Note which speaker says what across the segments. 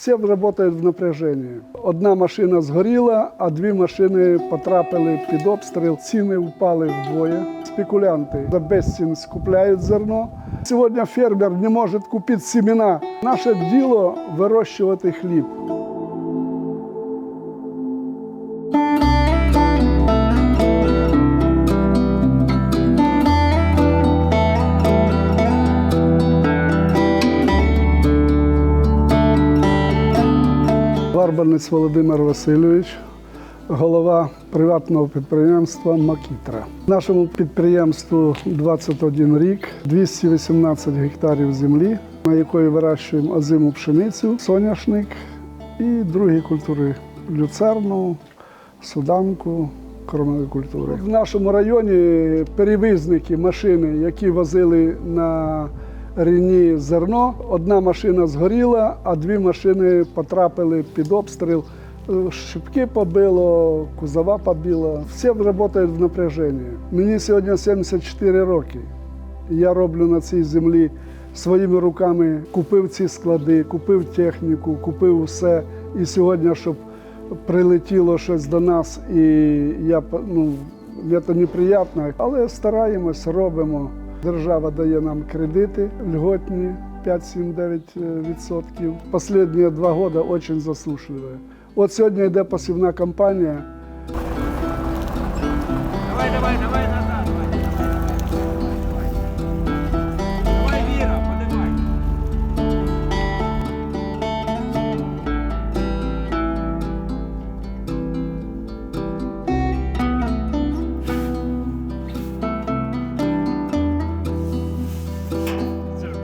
Speaker 1: Всі працюють в напряженні. Одна машина згоріла, а дві машини потрапили під обстріл. Ціни впали вдвоє. Спекулянти за безцін скупляють зерно. Сьогодні фермер не може купити семена. Наше діло вирощувати хліб. Барбанець Володимир Васильович, голова приватного підприємства Макітра. Нашому підприємству 21 рік, 218 гектарів землі, на якої вирощуємо озиму пшеницю, соняшник і другі культури люцерну, суданку. Кормові культури. В нашому районі перевізники машини, які возили на ріні зерно. Одна машина згоріла, а дві машини потрапили під обстріл. Е, Шибки побило, кузова побило. Всі працюють в напряженні. Мені сьогодні 74 роки. Я роблю на цій землі своїми руками, купив ці склади, купив техніку, купив все. І сьогодні, щоб прилетіло щось до нас, і я ну, це неприємно, але стараємось, робимо. Держава дає нам кредити льготні 5-7-9%. Останні два роки дуже засушливі. От сьогодні йде посівна кампанія.
Speaker 2: Давай, давай. Давай,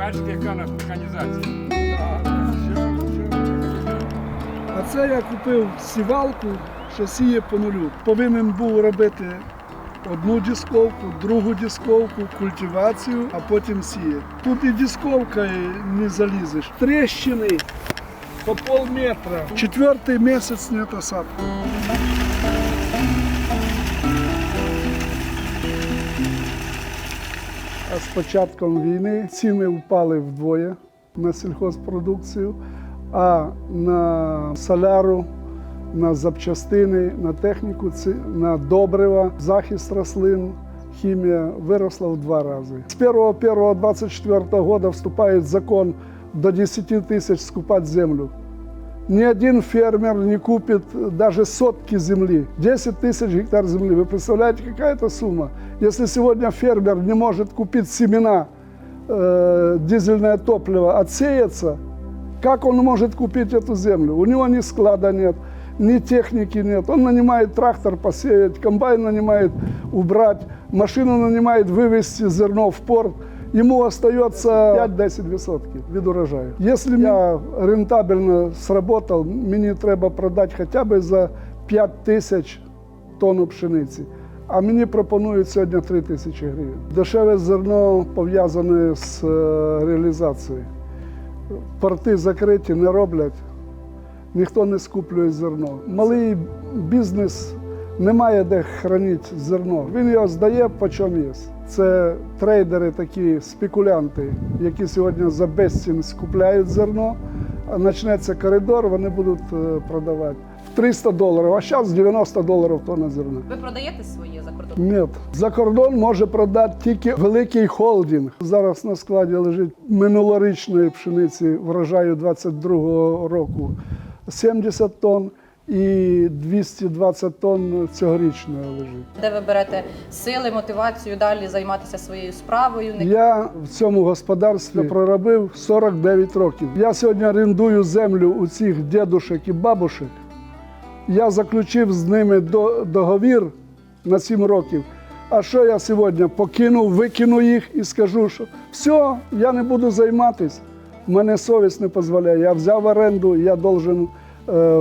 Speaker 2: бачите, яка у нас механізація.
Speaker 1: А це я купив сівалку, що сіє по нулю. Повинен був робити одну дисковку, другу дисковку, культивацію, а потім сіє. Тут і дисковка не залізеш. Трещини по полметра. Четвертий місяць не посадка. З початком війни ціни впали вдвоє на сільхозпродукцію, а на соляру, на запчастини, на техніку, на добрива, захист рослин, хімія виросла в два рази. З 1.1.24 року вступає закон до 10 тисяч скупати землю. Ни один фермер не купит даже сотки земли. 10 тысяч гектар земли. Вы представляете, какая это сумма? Если сегодня фермер не может купить семена, э, дизельное топливо, отсеяться, как он может купить эту землю? У него ни склада нет, ни техники нет. Он нанимает трактор посеять, комбайн нанимает убрать, машину нанимает вывести зерно в порт. Ему остается 5-10% від урожаю. Если я рентабельно сработал, мені треба продати хоча б за 5 тисяч тонн пшениці. А мені пропонують сьогодні 3 тисячі гривень. Дешеве зерно пов'язане з е, реалізацією. Порти закриті, не роблять, ніхто не скуплює зерно. Малий бізнес не має де хранити зерно. Він його здає по чому є. Це трейдери, такі спекулянти, які сьогодні за безцін скупляють зерно. А почнеться коридор, вони будуть е, продавати в 300 доларів, а зараз 90 доларів тонна зерна.
Speaker 3: Ви продаєте своє за кордон?
Speaker 1: Ні, за кордон може продати тільки великий холдинг. Зараз на складі лежить минулорічної пшениці врожаю 22-го року 70 тонн і 220 тонн цьогорічної лежить.
Speaker 3: Де ви берете сили, мотивацію далі займатися своєю справою?
Speaker 1: Я в цьому господарстві проробив 49 років. Я сьогодні орендую землю у цих дідушек і бабушек. Я заключив з ними до- договір на 7 років. А що я сьогодні покину, викину їх і скажу, що все, я не буду займатися. Мене совість не дозволяє. Я взяв оренду, я должен е,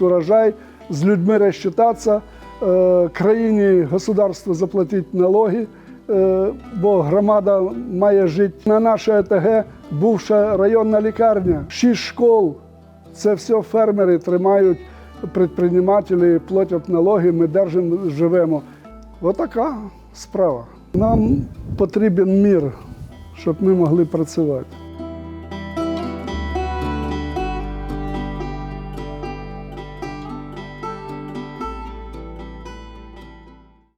Speaker 1: урожай, з людьми розчитатися, е, країні государство заплатити налоги, е, бо громада має жити. На нашій ОТГ бувша районна лікарня, шість школ. Це все фермери тримають, підприємці платять налоги, ми держимо, живемо. Отака справа. Нам потрібен мір, щоб ми могли працювати.